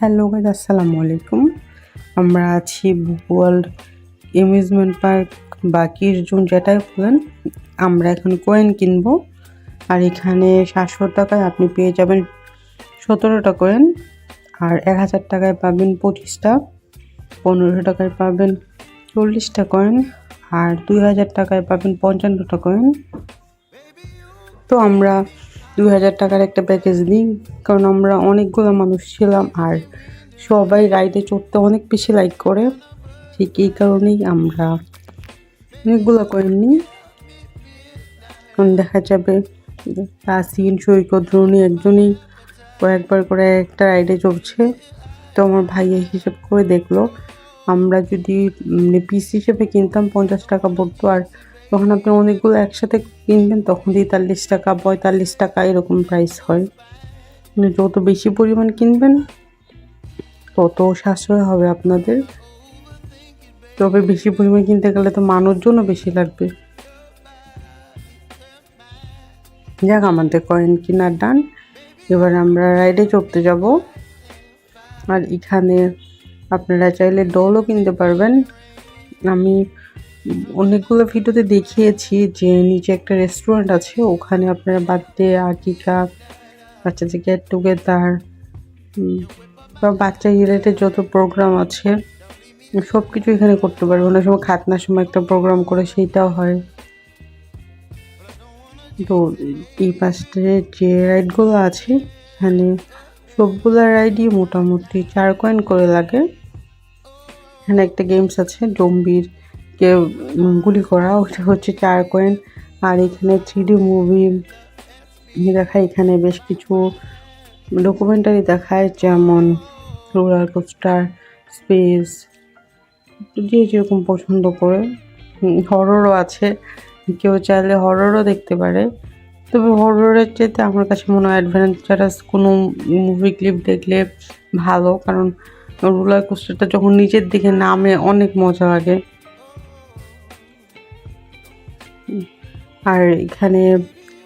Hello guys আসসালামু আলাইকুম। আমরা আছি ওয়ার্ল্ড অ্যামিউজমেন্ট পার্ক বাকির জুন যেটাই বলেন, আমরা এখন কয়েন কিনবো। আর এখানে সাতশো টাকায় আপনি পেয়ে যাবেন সতেরোটা কয়েন আর এক হাজার টাকায় পাবেন পঁচিশটা পনেরোশো টাকায় পাবেন চল্লিশটা কয়েন আর দুই হাজার টাকায় পাবেন পঞ্চান্নটা কয়েন তো আমরা দুই হাজার টাকার একটা প্যাকেজ নিই কারণ আমরা অনেকগুলো মানুষ ছিলাম আর সবাই রাইডে চড়তে অনেক বেশি লাইক করে। ঠিক এই কারণেই আমরা অনেকগুলো কয়েন নিই। কারণ দেখা যাবে তাসিন সৈকত দ্রোণী একজনই কয়েকবার করে একটা রাইডে চড়ছে। তো আমার ভাইয়ের হিসেব করে দেখল, আমরা যদি পিস হিসেবে কিনতাম পঞ্চাশ টাকা পড়তো আর যখন আপনি অনেকগুলো একসাথে কিনবেন তখন তেতাল্লিশ টাকা, পঁয়তাল্লিশ টাকা এরকম প্রাইস হয়। মানে যত বেশি পরিমাণ কিনবেন, তত সাশ্রয় হবে আপনাদের। তবে বেশি পরিমাণ কিনতে গেলে তো মানুষজনও বেশি লাগবে। যাক, আমাদের কয়েন কিনার ডান এবার আমরা রাইডে চড়তে যাব। আর এখানে আপনারা চাইলে ডলও কিনতে পারবেন। আমি অনেকগুলো ভিডিওতে দেখিয়েছি যে নিচে একটা রেস্টুরেন্ট আছে, ওখানে আপনারা বার্থডে আর্টিকা বাচ্চাদের গেট টুগেদার বা বাচ্চা রিলেটেড যত প্রোগ্রাম আছে সব কিছু এখানে করতে পারবে। অনেক সময় খাতনার সময় একটা প্রোগ্রাম করে সেইটাও হয়। তো এই পাশে যে রাইডগুলো আছে, এখানে সবগুলো রাইডই মোটামুটি চার কয়েন করে লাগে। এখানে একটা গেমস আছে, জম্বির কে গুলি করা, ওটা হচ্ছে চার কয়েন। আর এখানে থ্রি মুভি দেখায়, এখানে বেশ কিছু ডকুমেন্টারি দেখায়, যেমন রোলার কোস্টার, স্পেস, যে যেরকম পছন্দ করে। হররও আছে, কেউ চাইলে হররও দেখতে পারে। তবে হররের চাইতে আমার কাছে মনে হয় অ্যাডভেঞ্চারাস কোনো মুভি ক্লিপ দেখলে ভালো, কারণ রোলার কোস্টারটা যখন নিচের দিকে নামে, অনেক মজা লাগে। আর এখানে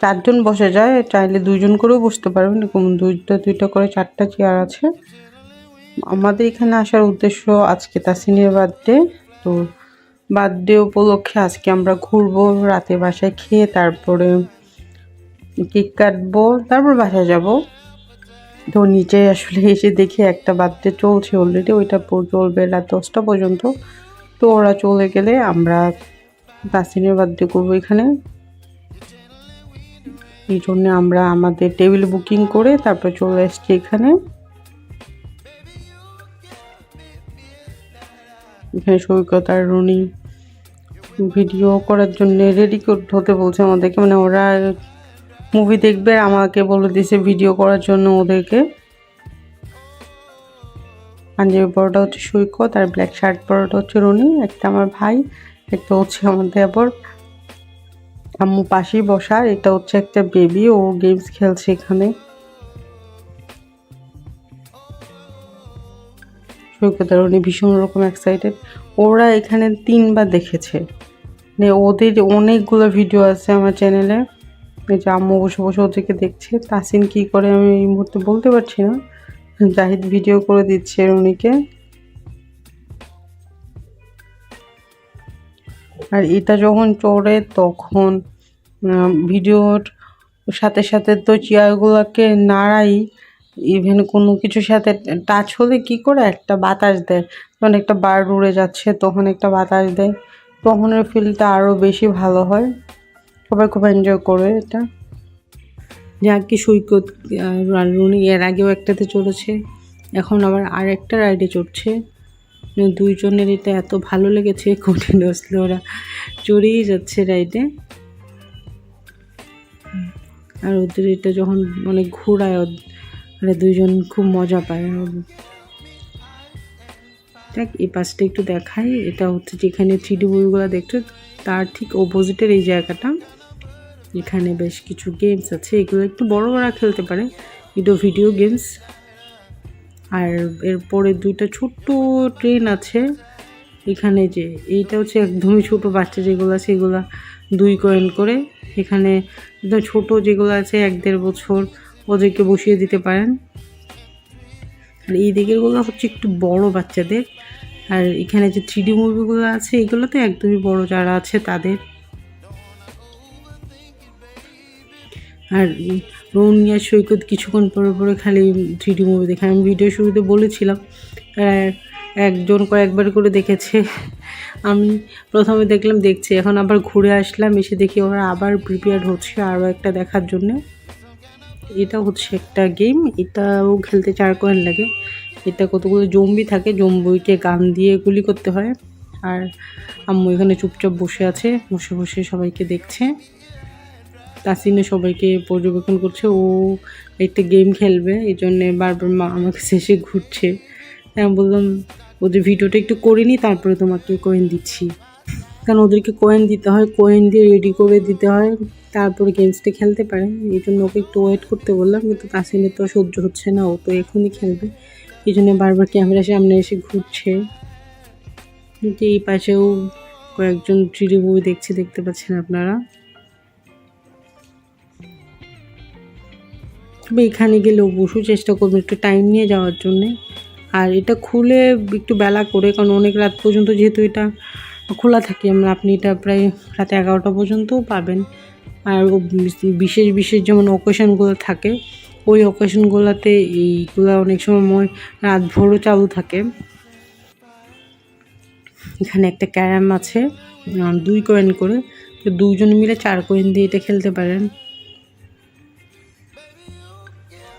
চারজন বসে যায়, চাইলে দুইজন করেও বসতে পারবেন এরকম দুইটা দুইটা করে চারটা চেয়ার আছে। আমাদের এখানে আসার উদ্দেশ্য আজকে তাসিনের বার্থডে তো বার্থডে উপলক্ষে আজকে আমরা ঘুরবো, রাতে বাসায় খেয়ে তারপরে কেক কাটবো, তারপর বাসায় যাব। তো নিচে আসলে এসে দেখি একটা বার্থডে চলছে অলরেডি ওইটা চলবে রাত দশটা পর্যন্ত। তো ওরা চলে গেলে আমরা তাসিনের বার্থডে করব এখানে। এই জন্য আমরা আমাদের টেবিল বুকিং করে তারপর চলে এসছি এখানে। এখানে সৈকত আর রুনি ভিডিও করার জন্য রেডি হতে বলছে আমাদেরকে। মানে ওরা মুভি দেখবে, আমাকে বলে দিছে ভিডিও করার জন্য ওদেরকে। পাঞ্জাবি পরোটা হচ্ছে সৈকত আর ব্ল্যাক শার্ট পরোটা হচ্ছে রনি, একটা আমার ভাই, একটা হচ্ছে আমার দেবর আম্মু পাশেই বসা এটা হচ্ছে একটা বেবি ও গেমস খেলছে এখানে। উনি ভীষণ রকম এক্সাইটেড ওরা এখানে তিনবার দেখেছে। মানে ওদের অনেকগুলো ভিডিও আছে আমার চ্যানেলে এই যে আম্মু বসে বসে ওদেরকে দেখছে। তাসিন কি করে আমি এই মুহূর্তে বলতে পারছি না। জাহিদ ভিডিও করে দিচ্ছে রুনিকে। আর এটা যখন চড়ে তখন ভিডিওর সাথে সাথে তো চেয়ারগুলোকে নাড়াই ইভেন কোনো কিছুর সাথে টাচ হলে কি করে? একটা বাতাস দেয়। যখন একটা বার উড়ে যাচ্ছে, তখন একটা বাতাস দেয়। তখনের ফিলটা আরও বেশি ভালো হয়। সবাই খুব এনজয় করে এটা। যা কি সৈকত রুনি এর আগেও একটাতে চলেছে এখন আবার আরেকটা রাইডে চড়ছে। দুইজনের এটা এত ভালো লেগেছে কন্টিনিউসলি ওরা চড়েই যাচ্ছে রাইডে আর ওদের এটা যখন মানে ঘোরায় ওরা দুইজন খুব মজা পায়। দেখ, এই পাশটা একটু দেখাই, এটা হচ্ছে যেখানে থ্রি ডি বইগুলো দেখছ, তার ঠিক অপোজিটের এই জায়গাটা। এখানে বেশ কিছু গেমস আছে, এগুলো একটু বড় বড় খেলতে পারে এগুলো ভিডিও গেমস আর এরপরে দুইটা ছোট্ট ট্রেন আছে। এখানে যে এইটা হচ্ছে একদমই ছোট বাচ্চা যেগুলো আছে এগুলো দুই কয়েন করে। এখানে একদম ছোটো যেগুলো আছে, এক দেড় বছর, ওদেরকে বসিয়ে দিতে পারেন। আর এই দিকেরগুলো হচ্ছে একটু বড় বাচ্চাদের। আর এখানে যে থ্রি ডি মুভিগুলো আছে এগুলো তো একদমই বড় যারা আছে তাদের। আর রৌনিয়া সৈকত কিছুক্ষণ পরে পরে খালি থ্রি ডি মুভি দেখে আমি ভিডিও শুরুতে বলেছিলাম একজন কয়েকবার করে দেখেছে। আমি প্রথমে দেখলাম, দেখছি। এখন আবার ঘুরে আসলাম, এসে দেখি ওরা আবার প্রিপেয়ার হচ্ছে আরও একটা দেখার জন্য। এটা হচ্ছে একটা গেম এটাও খেলতে চার কয়েন লাগে। এটা কতগুলো জম্বি থাকে, জম্বিকে গান দিয়ে গুলি করতে হয়। আর আম্মু এখানে চুপচাপ বসে আছে, বসে বসে সবাইকে দেখছে। তাসিনে সবাইকে পর্যবেক্ষণ করছে। ও একটা গেম খেলবে, এই জন্যে বারবার মা আমাকে শেষে ঘুরছে। আমি বললাম, ওদের ভিডিওটা একটু করে নিই তারপরে তোমাকে কয়েন দিচ্ছি। কারণ ওদেরকে কয়েন দিতে হয় কয়েন দিয়ে রেডি করে দিতে হয়, তারপরে গেমসটা খেলতে পারে। এই জন্য ওকে একটু ওয়েট করতে বললাম, কিন্তু তাসিনের তো সহ্য হচ্ছে না, ও তো এখনই খেলবে। এই জন্য বারবার ক্যামেরার সামনে এসে ঘুরছে। এই পাশেও কয়েকজন থ্রিডি মুভি দেখছে, দেখতে পাচ্ছেন আপনারা। তবে এখানে গেলেও অবশ্যই চেষ্টা করবেন একটু টাইম নিয়ে যাওয়ার জন্যে। আর এটা খুলে একটু বেলা করে, কারণ অনেক রাত পর্যন্ত যেহেতু এটা খোলা থাকে আমরা আপনি এটা প্রায় রাত এগারোটা পর্যন্তও পাবেন। আর বিশেষ বিশেষ যেমন অকেশনগুলো থাকে, ওই অকেশনগুলোতে এইগুলো অনেক সময় রাত ভোরও চালু থাকে। এখানে একটা ক্যারাম আছে দুই কয়েন করে। তো দুজন মিলে চার কয়েন দিয়ে এটা খেলতে পারেন।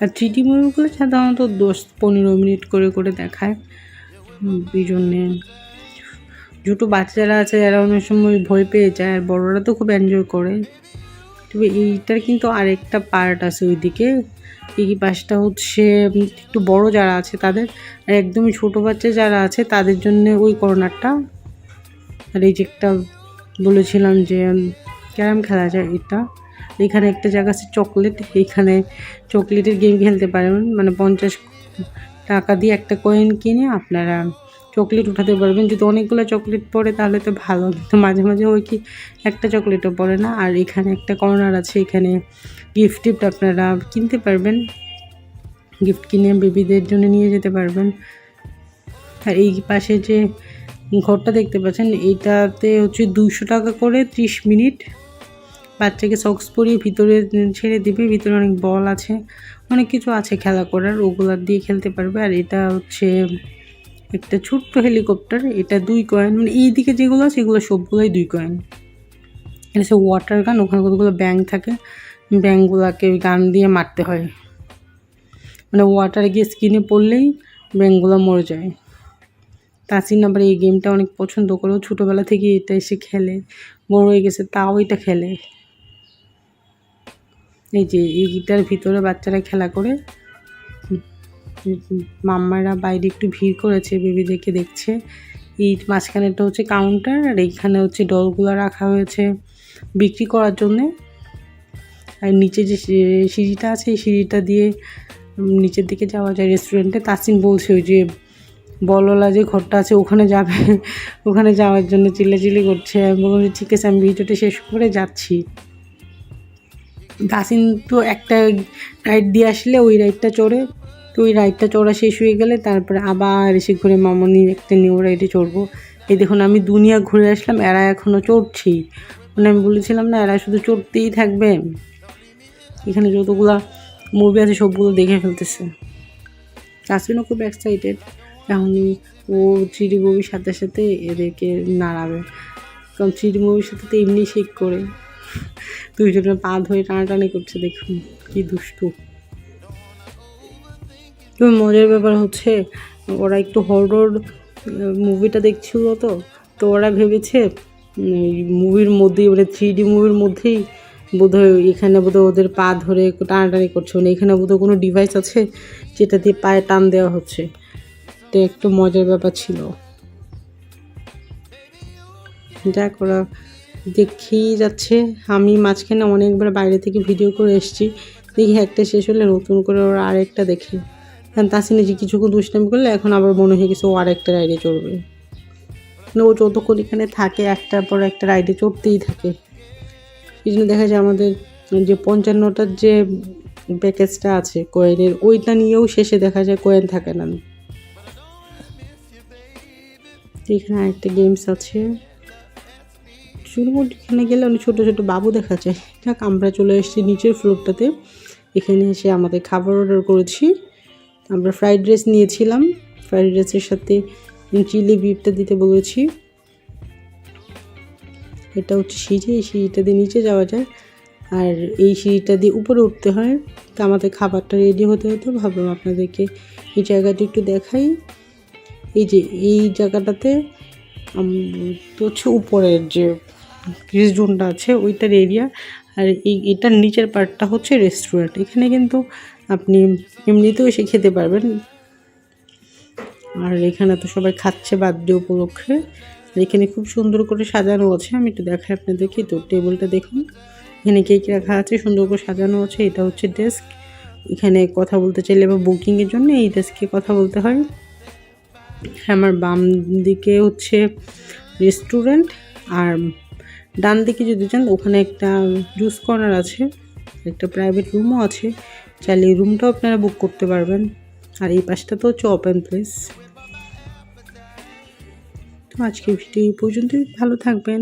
আর থ্রিডি মুভিগুলো সাধারণত দশ পনেরো মিনিট করে করে দেখায়। এই জন্যে দুটো বাচ্চারা আছে, যারা অনেক সময় ভয় পেয়ে যায়, আর বড়রা তো খুব এনজয় করে। তবে এইটার কিন্তু আরেকটা পার্ট আছে ওইদিকে। এই পাশটা হচ্ছে একটু বড় যারা আছে তাদের, আর একদমই ছোট বাচ্চা যারা আছে তাদের জন্য ওই কর্নারটা। আর এই যে একটা বলেছিলাম যে ক্যারাম খেলা যায় এটা। এখানে একটা জায়গা আছে চকলেট, এখানে চকলেটের গেম খেলতে পারেন। মানে পঞ্চাশ টাকা দিয়ে একটা কয়েন কিনে আপনারা চকলেট উঠাতে পারবেন। যদি অনেকগুলো চকলেট পড়ে, তাহলে তো ভালো। কিন্তু মাঝে মাঝে ওই কি, একটা চকলেটও পড়ে না। আর এখানে একটা কর্নার আছে, এখানে গিফট টিফট আপনারা কিনতে পারবেন। গিফট কিনে বেবিদের জন্য নিয়ে যেতে পারবেন। আর এই পাশে যে ঘরটা দেখতে পাচ্ছেন, এইটাতে হচ্ছে দুশো টাকা করে ত্রিশ মিনিট বাচ্চাকে সক্স পরিয়ে ভিতরে ছেড়ে দিবে। ভিতরে অনেক বল আছে। অনেক কিছু আছে খেলা করার, ওগুলার দিয়ে খেলতে পারবে। আর এটা হচ্ছে একটা ছোট্ট হেলিকপ্টার এটা দুই কয়েন মানে এই দিকে যেগুলো আছে, এগুলো সবগুলোই দুই কয়েন এটা হচ্ছে ওয়াটার গান ওখানে কতগুলো ব্যাং থাকে। ব্যাংগুলোকে ওই গান দিয়ে মারতে হয়। মানে ওয়াটারে গিয়ে স্কিনে পড়লেই ব্যাংগুলো মরে যায়। তাসিন আবার এই গেমটা অনেক পছন্দ করে। ছোটোবেলা থেকে এটা এসে খেলে, বড় হয়ে গেছে, তাও এটা খেলে। এই যে এই গিটার ভিতরে বাচ্চারা খেলা করে। মাম্মারা বাইরে একটু ভিড় করেছে বেবিদেরকে দেখছে। এই মাঝখানেটা হচ্ছে কাউন্টার আর এইখানে হচ্ছে ডলগুলো রাখা হয়েছে বিক্রি করার জন্যে। আর নিচে যে সিঁড়িটা আছে, এই সিঁড়িটা দিয়ে নিচের দিকে যাওয়া যায়। রেস্টুরেন্টে তাসিন বলছে ওই যে, বললা যে ঘরটা আছে, ওখানে যাবে। ওখানে যাওয়ার জন্য চিল্লাচিল্লি করছে। আমি যে, ঠিক আছে, আমি ভিডিওটা শেষ করে যাচ্ছি। তাসিন তো একটা রাইড দিয়ে আসলে ওই রাইডটা চড়ে, তো ওই রাইডটা চড়া শেষ হয়ে গেলে তারপরে আবার এসে ঘুরে মামনি একটা নিউ রাইডে চড়বো। এই দেখুন আমি দুনিয়া ঘুরে আসলাম, এরা এখনও চড়ছি মানে আমি বলেছিলাম না, এরা শুধু চড়তেই থাকবে। এখানে যতগুলা মুভি আছে সবগুলো দেখে ফেলতেছে। তাসিনও খুব এক্সাইটেড এখন ও থ্রিডি মুভির সাথে সাথে এদেরকে নাড়াবে। কারণ থ্রিডি মুভির সাথে তো এমনি শেক করে। দুইজনের পা ধরে টানাটানি করছে, দেখুন কি দুষ্টু। তবে মজার ব্যাপার হচ্ছে, ওরা একটু হরর মুভিটা দেখছিল তো তো ওরা ভেবেছে মুভির মধ্যেই মানে থ্রি ডি মুভির মধ্যেই বোধহয় এখানে বোধহয় ওদের পা ধরে টানাটানি করছে মানে এখানে বোধহয় কোনো ডিভাইস আছে যেটা দিয়ে পায়ে টান দেওয়া হচ্ছে। এটা একটু মজার ব্যাপার ছিল। যাক, ওরা দেখেই যাচ্ছে। আমি মাঝখানে অনেকবার বাইরে থেকে ভিডিও করে এসেছি। দেখি একটা শেষ হলে নতুন করে ওরা আরেকটা দেখে। কারণ তাসিনে যে কিছুক্ষণ দুষ্টামি করলে এখন আবার মনে হয়ে গেছে ও আরেকটা রাইডে চড়বে। মানে ও যতক্ষণ এখানে থাকে, একটার পর একটা রাইডে চড়তেই থাকে। এই জন্য দেখা যায় আমাদের যে পঞ্চান্নটার যে প্যাকেজটা আছে কয়েনের, ওইটা নিয়েও শেষে দেখা যায় কয়েন থাকে না। এখানে আরেকটা গেমস আছে। এখানে গেলে অনেক ছোটো ছোটো বাবু দেখা যায়। যাক, আমরা চলে এসেছি নিচের ফ্লোরটাতে এখানে এসে আমাদের খাবার অর্ডার করেছি। আমরা ফ্রাইড রাইস নিয়েছিলাম। ফ্রাইড রাইসের সাথে চিলি বিফটা দিতে বলেছি। এটা হচ্ছে সিঁড়ি, এই সিঁড়িটা দিয়ে নিচে যাওয়া যায়। আর এই সিঁড়িটা দিয়ে উপরে উঠতে হয়। তো আমাদের খাবারটা রেডি হতে হতে ভাবলাম আপনাদেরকে এই জায়গাটা একটু দেখাই। এই যে, এই জায়গাটাতে হচ্ছে উপরের যে গ্রিস জোনটা আছে, ওইটার এরিয়া আর এই, এটার নিচের পার্টটা হচ্ছে রেস্টুরেন্ট এখানে কিন্তু আপনি এমনিতেও এসে খেতে পারবেন। আর এখানে তো সবাই খাচ্ছে বার্থডে উপলক্ষে। আর এখানে খুব সুন্দর করে সাজানো আছে। আমি একটু দেখাই আপনাদেরকে, তো টেবিলটা দেখুন। এখানে কেক রাখা আছে, সুন্দর করে সাজানো আছে। এটা হচ্ছে ডেস্ক এখানে কথা বলতে চাইলে বা বুকিংয়ের জন্য এই ডেস্কে কথা বলতে হয়। আমার বাম দিকে হচ্ছে রেস্টুরেন্ট আর ডান দিকে যদি যান, ওখানে একটা জুস কর্নার আছে, একটা প্রাইভেট রুমও আছে। চাইলে এই রুমটাও আপনারা বুক করতে পারবেন। আর এই পাশটা তো হচ্ছে ওপেন প্লেস তো আজকে ভিডিও এই পর্যন্তই। ভালো থাকবেন।